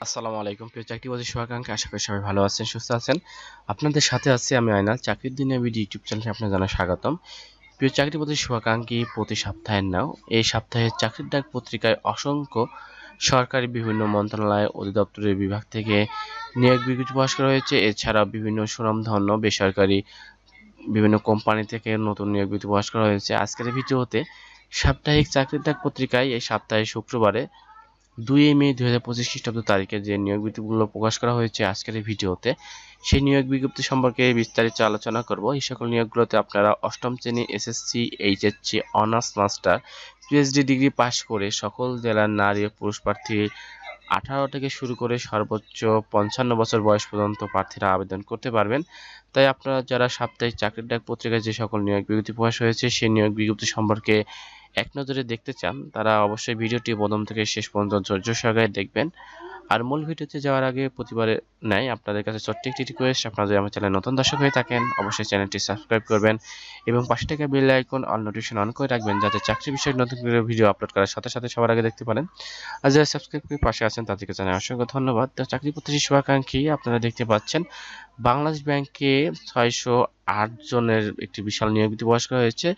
আসসালামু আলাইকুম। প্রিয় চাকরি বাজার শুভাকাঙ্ক্ষী আশা করি সবাই ভালো আছেন, সুস্থ আছেন। আপনাদের সাথে আছি আমি আয়নাল। চাকরির দিনে ভিডিও ইউটিউব চ্যানেলে আপনার জানা স্বাগতম। প্রিয় চাকরি বাজার শুভাকাঙ্ক্ষী প্রতি সপ্তাহের নাও। এই সপ্তাহে চাকরির ডাক পত্রিকায় অসংখ্য সরকারি বিভিন্ন মন্ত্রণালয় অধিদপ্তরের বিভাগ থেকে নিয়োগ বিজ্ঞপ্তি প্রকাশ করা হয়েছে। এছাড়া বিভিন্ন সুনামধন্য বেসরকারি বিভিন্ন কোম্পানি থেকে নতুন নিয়োগ বিজ্ঞপ্তি প্রকাশ করা হয়েছে। আজকের ভিডিওতে সাপ্তাহিক চাকরির ডাক পত্রিকায় এই সপ্তাহে শুক্রবারে দুই মে দুই হাজার পঁচিশ খ্রিস্টাব্দ তারিখে যে নিয়োগ বিজ্ঞপ্তিগুলো প্রকাশ করা হয়েছে আজকের এই ভিডিওতে, সেই নিয়োগ বিজ্ঞপ্তি সম্পর্কে বিস্তারিত আলোচনা করব। এই সকল নিয়োগগুলোতে আপনারা অষ্টম শ্রেণি, SSC, HSC, honours, master, PhD degree pass করে সকল জেলার নারী ও পুরুষ প্রার্থী আঠারো থেকে শুরু করে সর্বোচ্চ পঞ্চান্ন বছর বয়স পর্যন্ত প্রার্থীরা আবেদন করতে পারবেন। তাই আপনারা যারা সাপ্তাহিক চাকরির ডাক পত্রিকায় যে সকল নিয়োগ বিজ্ঞপ্তি প্রকাশ হয়েছে, সেই নিয়োগ বিজ্ঞপ্তি সম্পর্কে এক নজরে দেখতে চান, তারা অবশ্যই ভিডিওটি প্রথম থেকে শেষ পর্যন্ত ধৈর্য সহকারে দেখবেন। আর মূল ভিডিওতে যাওয়ার আগে প্রতিবারে নেয় আপনাদের কাছে ছোট্ট একটি রিকোয়েস্ট আপনারা যদি আমার চ্যানেল নতুন দর্শক হয়ে থাকেন, অবশ্যই চ্যানেলটি সাবস্ক্রাইব করবেন এবং পাশে থেকে bell icon all notification on করে রাখবেন যাতে চাকরি বিষয়ে নতুন করে ভিডিও আপলোড করার সাথে সাথে সবার আগে দেখতে পারেন। আর যারা সাবস্ক্রাইব করে পাশে আছেন, তাদেরকে জানাই অসংখ্য ধন্যবাদ। চাকরি প্রত্যাশী শুভাকাঙ্ক্ষী আপনারা দেখতে পাচ্ছেন, বাংলাদেশ ব্যাংকে ছয়শো আট জনের একটি বিশাল নিয়োগ বিজ্ঞপ্তি প্রকাশ করা হয়েছে।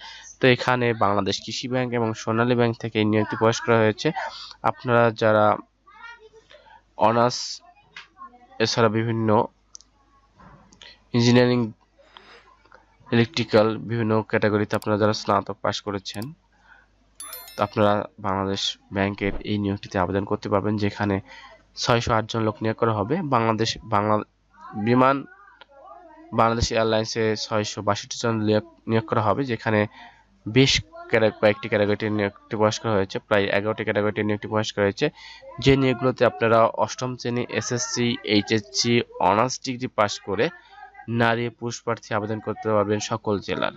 তো এখানে বাংলাদেশ কৃষি ব্যাংক এবং সোনালী ব্যাংক থেকে এই নিয়োগটি করা হয়েছে। আপনারা যারা অনার্স, এছাড়া বিভিন্ন ইঞ্জিনিয়ারিং, ইলেকট্রিক্যাল বিভিন্ন ক্যাটাগরিতে আপনারা যারা স্নাতক পাশ করেছেন আপনারা বাংলাদেশ ব্যাংকের এই নিয়োগটিতে আবেদন করতে পারবেন, যেখানে ছয়শো আটজন লোক নিয়োগ করা হবে। বাংলাদেশ, বাংলা, বিমান, বাংলাদেশ এয়ারলাইন্সে ছয়শো বাষট্টি জন নিয়োগ করা হবে, যেখানে বেশ কয়েকটি ক্যাটাগরিতে নিয়োগটি প্রকাশ করা হয়েছে, প্রায় এগারোটি ক্যাটাগরিতে নিয়োগটি প্রকাশ করা হয়েছে। যে নিয়োগগুলোতে আপনারা অষ্টম শ্রেণি SSC HSC honours degree pass করে নারী পুরুষ প্রার্থী আবেদন করতে পারবেন সকল জেলার।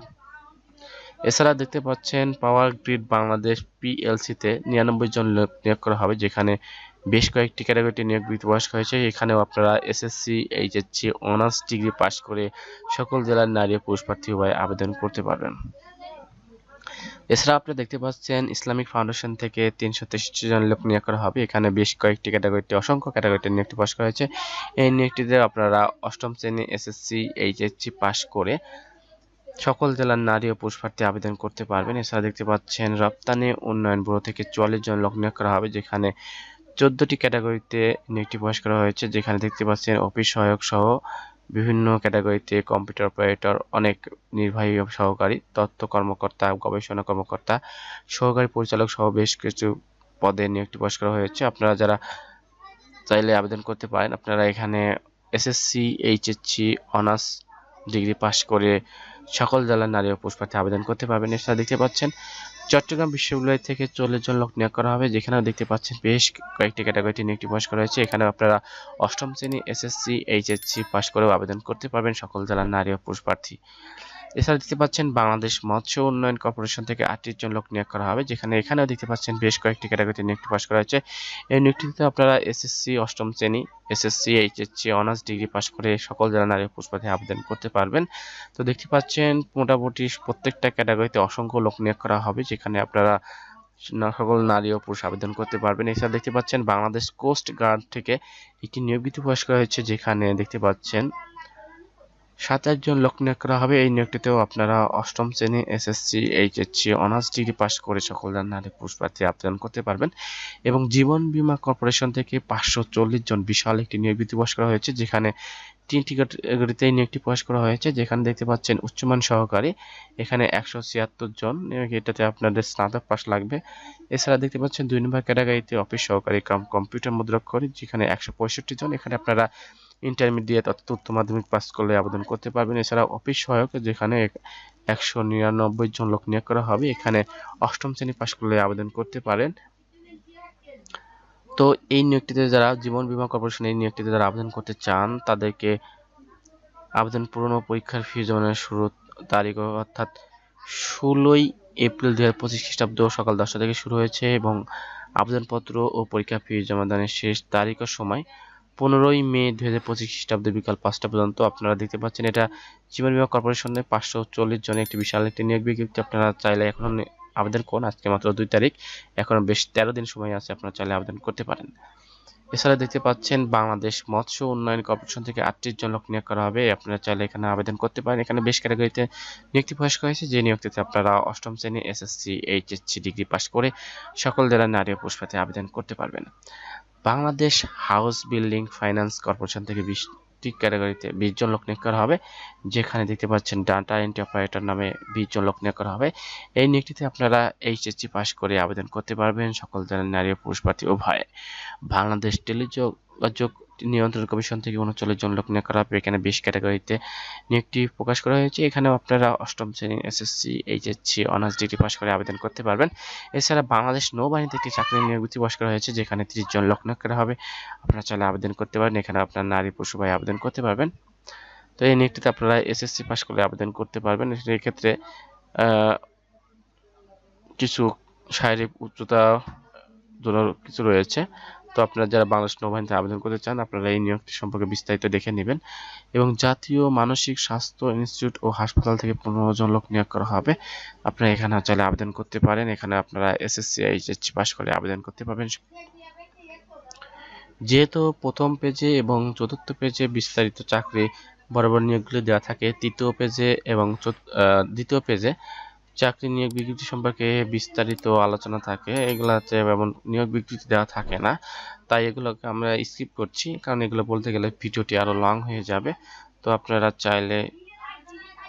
এছাড়া দেখতে পাচ্ছেন, পাওয়ার গ্রিড বাংলাদেশ পিএলসিতে নিরানব্বই জন নিয়োগ করা হবে, যেখানে বেশ কয়েকটি ক্যাটাগরিতে নিয়োগ প্রকাশ হয়েছে। এখানেও আপনারা SSC HSC honours degree pass করে সকল জেলার নারী পুরুষ প্রার্থী উভয় আবেদন করতে পারবেন। এছাড়া আপনি দেখতে পাচ্ছেন ইসলামিক ফাউন্ডেশন থেকে তিনশো তেষট্টি জন লোক নিয়োগ করা হবে। এখানে বেশ কয়েকটি ক্যাটাগরিতে, অসংখ্য ক্যাটাগরিতে নিয়োগটি পাশ করা হয়েছে। এই নিয়োগটিতে আপনারা অষ্টম শ্রেণি, এসএসসি, এইচএসসি পাশ করে সকল জেলার নারী ও পুরুষ প্রার্থী আবেদন করতে পারবেন। এছাড়া দেখতে পাচ্ছেন রপ্তানি উন্নয়ন ব্যুরো থেকে চুয়াল্লিশ জন লোক নিয়োগ করা হবে, যেখানে চোদ্দটি ক্যাটাগরিতে নিয়োগটি প্রকাশ করা হয়েছে, যেখানে দেখতে পাচ্ছেন অফিস সহায়ক সহ বিভিন্ন ক্যাটাগরিতে কম্পিউটার অপারেটর, অনেক নির্বাহী সহকারী, তথ্য কর্মকর্তা, গবেষণা কর্মকর্তা, সহকারী পরিচালক সহ বেশ কিছু পদে নিয়োগটি প্রকাশ করা হয়েছে। আপনারা যারা চাইলে আবেদন করতে পারেন, আপনারা এখানে SSC, HSC, honours degree pass করে সকল জেলার নারী ও পুরুষ আবেদন করতে পারবেন। এছাড়া দেখতে পাচ্ছেন চট্টগ্রাম বিশ্ববিদ্যালয় থেকে চল্লিশ জন লোক নিয়োগ করা হবে যেখানে দেখতে পাচ্ছেন বেশ কয়েকটি ক্যাটাগরিতে নিয়োগটি পাশ করা হয়েছে এখানে আপনারা অষ্টম শ্রেণি এসএসসি এইচএসসি পাশ করেও আবেদন করতে পারবেন। সকল জেলার নারী ও পুরুষ প্রার্থী এছাড়া দেখতে পাচ্ছেন বাংলাদেশ মৎস্য উন্নয়ন কর্পোরেশন থেকে আটত্রিশ জন লোক নিয়োগ করা হবে, যেখানে এখানেও দেখতে পাচ্ছেন বেশ কয়েকটি ক্যাটাগরিতে নিয়োগটি পাশ করা হয়েছে। এই নিয়োগটিতে আপনারা এসএসসি অষ্টম শ্রেণি SSC HSC honours degree pass করে সকল জেলা নারী পুষ্পাতে আবেদন করতে পারবেন। তো দেখতে পাচ্ছেন মোটামুটি প্রত্যেকটা ক্যাটাগরিতে অসংখ্য লোক নিয়োগ করা হবে, যেখানে আপনারা সকল নারী ও পুরুষ আবেদন করতে পারবেন। এছাড়া দেখতে পাচ্ছেন বাংলাদেশ কোস্ট গার্ড থেকে একটি নিয়োগ বিধি করা হয়েছে, যেখানে দেখতে পাচ্ছেন সাতাশ জন লোক নিয়োগ করা হবে। এই নিয়োগটিতেও আপনারা অষ্টম শ্রেণি, SSC, HSC, honours degree pass করে সকল নারী পুরুষ প্রার্থী আবেদন করতে পারবেন এবং জীবন বীমা কর্পোরেশন থেকে পাঁচশো চল্লিশ জন বিশাল একটি নিয়োগ প্রকাশ করা হয়েছে, যেখানে তিনটি এই নিয়োগটি প্রকাশ করা হয়েছে। যেখানে দেখতে পাচ্ছেন উচ্চমান সহকারী, এখানে একশো ছিয়াত্তর জন এটাতে আপনাদের স্নাতক পাস লাগবে। এছাড়া দেখতে পাচ্ছেন দুই নম্বর ক্যাটাগরিতে অফিস সহকারী কাম কম্পিউটার মুদ্রাক্ষরী যেখানে একশো পঁয়ষট্টি জন। এখানে আপনারা ইন্টারমিডিয়েট অর্থাৎ উচ্চ মাধ্যমিক পাস করলে আবেদন করতে পারবেন। এছাড়া অফিস সহায়ক, যেখানে একশো নিরানব্বই জন লোক নিয়োগ করা হবে, এখানে অষ্টম শ্রেণি পাস করলে আবেদন করতে পারেন। তো এই নিয়োগটিতে যারা জীবন বীমা কর্পোরেশন, এই নিয়োগটিতে যারা আবেদন করতে চান, তাদেরকে আবেদন পূরণ পরীক্ষার ফি জমানোর শুরু তারিখ অর্থাৎ ষোলোই এপ্রিল দু হাজার পঁচিশ খ্রিস্টাব্দ সকাল দশটা থেকে শুরু হয়েছে এবং আবেদনপত্র ও পরীক্ষা ফি জমাদানের শেষ তারিখ ও সময় পনেরোই মে দু হাজার পঁচিশ খ্রিস্টাব্দে বিকাল পাঁচটা পর্যন্ত আপনারা দেখতে পাচ্ছেন এটা জীবন বীমা কর্পোরেশনে পাঁচশো চল্লিশ জনের একটি বিশাল একটি নিয়োগ বিজ্ঞপ্তি। আপনারা চাইলে এখন আবেদন করুন। আজকে মাত্র দুই তারিখ। এখনও বেশ তেরো দিন সময় আছে, আপনারা চাইলে আবেদন করতে পারেন। এছাড়া দেখতে পাচ্ছেন বাংলাদেশ মৎস্য উন্নয়ন কর্পোরেশন থেকে আটত্রিশ জন লোক নিয়োগ করা হবে। আপনারা চাইলে এখানে আবেদন করতে পারেন। এখানে বেশ ক্যাটাগরিতে নিয়োগটি প্রকাশ হয়েছে। যে নিয়োগটিতে আপনারা অষ্টম শ্রেণি, এসএসসি, এইচএসসি ডিগ্রি পাস করে সকল জেলার নারী ও আবেদন করতে পারবেন। Bangladesh house building finance corporation থেকে বিশটি ক্যাটাগরিতে বিশ জন লোক নিয়োগ করা হবে, যেখানে দেখতে পাচ্ছেন ডাটা এন্ট্রি অপারেটর নামে বিশ জন লোক নিয়োগ করা হবে। এই নিয়োগটিতে আপনারা এইচএসসি পাশ করে আবেদন করতে পারবেন, সকল জেলার নারী ও পুরুষ প্রার্থী উভয়ে। বাংলাদেশ টেলিযোগাযোগ নিয়ন্ত্রণ কমিশন থেকে উনচল্লিশ জন লোক নিয়োগ করা হবে। এখানে বেশ ক্যাটাগরিতে নিয়োগটি প্রকাশ করা হয়েছে। এখানেও আপনারা অষ্টম শ্রেণি SSC, HSC, honours degree pass করে আবেদন করতে পারবেন। এছাড়া বাংলাদেশ নৌবাহিনী থেকে চাকরি নিয়োগ প্রকাশ করা হয়েছে, যেখানে তিরিশ জন লোক নিয়োগ করা হবে। আপনারা চাইলে আবেদন করতে পারেন। এখানে আপনার নারী পশু ভাই আবেদন করতে পারবেন। তো এই নিয়োগটিতে আপনারা এসএসসি পাস করে আবেদন করতে পারবেন। এক্ষেত্রে কিছু শারীরিক উচ্চতা কিছু রয়েছে। তো আপনারা যারা বাংলাদেশ নৌবাহিনীতে আবেদন করতে চান, আপনারা এই নিয়োগটি সম্পর্কে বিস্তারিত দেখে নেবেন এবং জাতীয় মানসিক স্বাস্থ্য ইনস্টিটিউট ও হাসপাতাল থেকে পনেরো জন লোক নিয়োগ করা হবে। আপনারা এখানে চাইলে আবেদন করতে পারেন, এখানে আপনারা এসএসসি এইচএসসি পাস করে আবেদন করতে পারবেন। যেহেতু প্রথম পেজে এবং চতুর্থ পেজে বিস্তারিত চাকরি বরাবর নিয়োগগুলি দেওয়া থাকে, তৃতীয় পেজে এবং দ্বিতীয় পেজে চাকরি নিয়োগ বিজ্ঞপ্তি সম্পর্কে বিস্তারিত আলোচনা থাকে। এগুলাতে এমন নিয়োগ বিজ্ঞপ্তি দেওয়া থাকে না। তাই এগুলোকে আমরা স্কিপ করছি, কারণ এগুলো বলতে গেলে ভিডিওটি আরও লং হয়ে যাবে। তো আপনারা চাইলে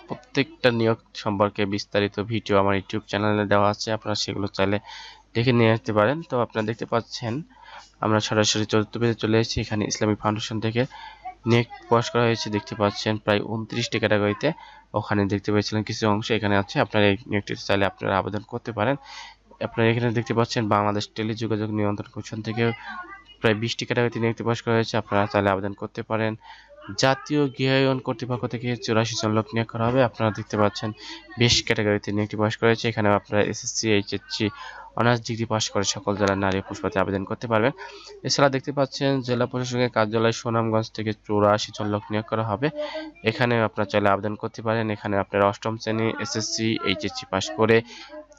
প্রত্যেকটা নিয়োগ সম্পর্কে বিস্তারিত ভিডিও আমার ইউটিউব চ্যানেলে দেওয়া আছে, আপনারা সেগুলো চাইলে দেখে নিয়ে আসতে পারেন। তো আপনারা দেখতে পাচ্ছেন, আমরা সরাসরি চতুর্থ পেজে চলে এসেছি, এখানে ইসলামিক ফাউন্ডেশন থেকে নেক প্রকাশ করা হয়েছে, দেখতে পাচ্ছেন প্রায় উনত্রিশটি ক্যাটাগরিতে। ওখানে দেখতে পেয়েছিলেন কিছু অংশ, এখানে আছে, আপনারা এই নিয়োগটিতে চাইলে আপনারা আবেদন করতে পারেন। আপনারা এখানে দেখতে পাচ্ছেন বাংলাদেশ টেলিযোগাযোগ নিয়ন্ত্রণ কমিশন থেকে প্রায় বিশটি ক্যাটাগরিতে নিয়োগটি প্রকাশ করা হয়েছে, আপনারা চাইলে আবেদন করতে পারেন। জাতীয় গৃহায়ন কর্তৃপক্ষ থেকে চুরাশি জন লোক নিয়োগ করা হবে, আপনারা দেখতে পাচ্ছেন বেশ ক্যাটাগরিতে নিয়োগটি প্রকাশ করা হয়েছে। এখানে আপনারা SSC, HSC honours degree pass করে সকল জেলার নারী পুষ্পাতে আবেদন করতে পারবেন। এছাড়া দেখতে পাচ্ছেন, জেলা প্রশাসনের কার্যালয় সুনামগঞ্জ থেকে চৌরাশি জন লোক নিয়োগ করা হবে। এখানে আপনারা চাইলে আবেদন করতে পারেন। এখানে আপনারা অষ্টম শ্রেণি এসএসসি এইচএসসি পাস করে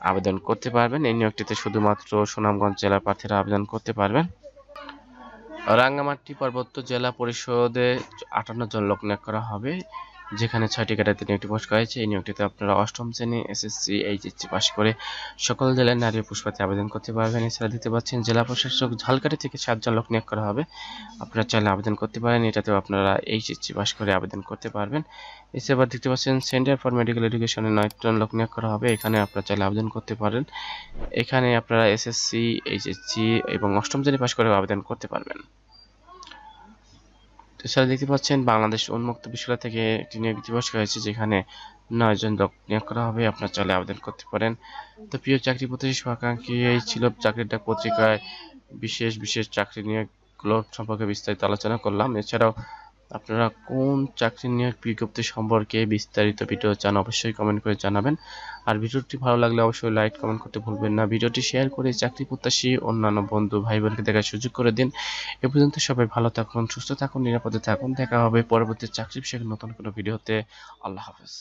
আবেদন করতে পারবেন। এই নিয়োগটিতে শুধুমাত্র সুনামগঞ্জ জেলার প্রার্থীরা আবেদন করতে পারবেন। রাঙ্গামাটি পার্বত্য জেলা পরিষদে আটান্ন জন লোক নিয়োগ করা হবে। যেখানে ছয়টি ক্যাটাতে নিয়োগটি পোস্ট হয়েছে এই নিয়োগটিতে আপনারা অষ্টম শ্রেণি, এসএসসি, এইচএসসি পাস করে সকল জেলার নারী পুষ্পাতে আবেদন করতে পারবেন। এছাড়া দিতে পাচ্ছেন, জেলা প্রশাসক ঝালকাঠি থেকে সাতজন লোক নিয়োগ করা হবে। আপনারা চাইলে আবেদন করতে পারেন। এটাতেও আপনারা এইচএসসি পাস করে আবেদন করতে পারবেন। এছাড়া দেখতে পাচ্ছেন, সেন্টার ফর মেডিকেল এডুকেশনে নয়জন লোক নিয়োগ করা হবে। এখানে আপনারা চাইলে আবেদন করতে পারেন। এখানে আপনারা এসএসসি, এইচএসসি এবং অষ্টম শ্রেণি পাস করে আবেদন করতে পারবেন। এছাড়া দেখতে পাচ্ছেন, বাংলাদেশ উন্মুক্ত বিশ্ববিদ্যালয় থেকে একটি নিয়োগ দিবস হয়েছে যেখানে নয় জন লোক নিয়োগ করা হবে। আপনার চলে আবেদন করতে পারেন। তো প্রিয় চাকরি প্রত্যাশী শুভাকাঙ্ক্ষী এই ছিল চাকরির ডাক পত্রিকায় বিশেষ বিশেষ চাকরি নিয়োগগুলো সম্পর্কে বিস্তারিত আলোচনা করলাম। এছাড়াও আপনারা কোন চাকরি নিয়োগ বিজ্ঞপ্তি সম্পর্কে বিস্তারিত ভিডিও চান অবশ্যই কমেন্ট করে জানাবেন। আর ভিডিওটি ভালো লাগলে অবশ্যই লাইক কমেন্ট করতে ভুলবেন না। ভিডিওটি শেয়ার করে চাকরি প্রত্যাশী অন্যান্য বন্ধু ভাই বোনকে দেখার সুযোগ করে দিন। এ পর্যন্ত সবাই ভালো থাকুন, সুস্থ থাকুন, নিরাপদে থাকুন। দেখা হবে পরবর্তী চাকরি বিষয়ে নতুন কোনো ভিডিওতে। আল্লাহ হাফেজ।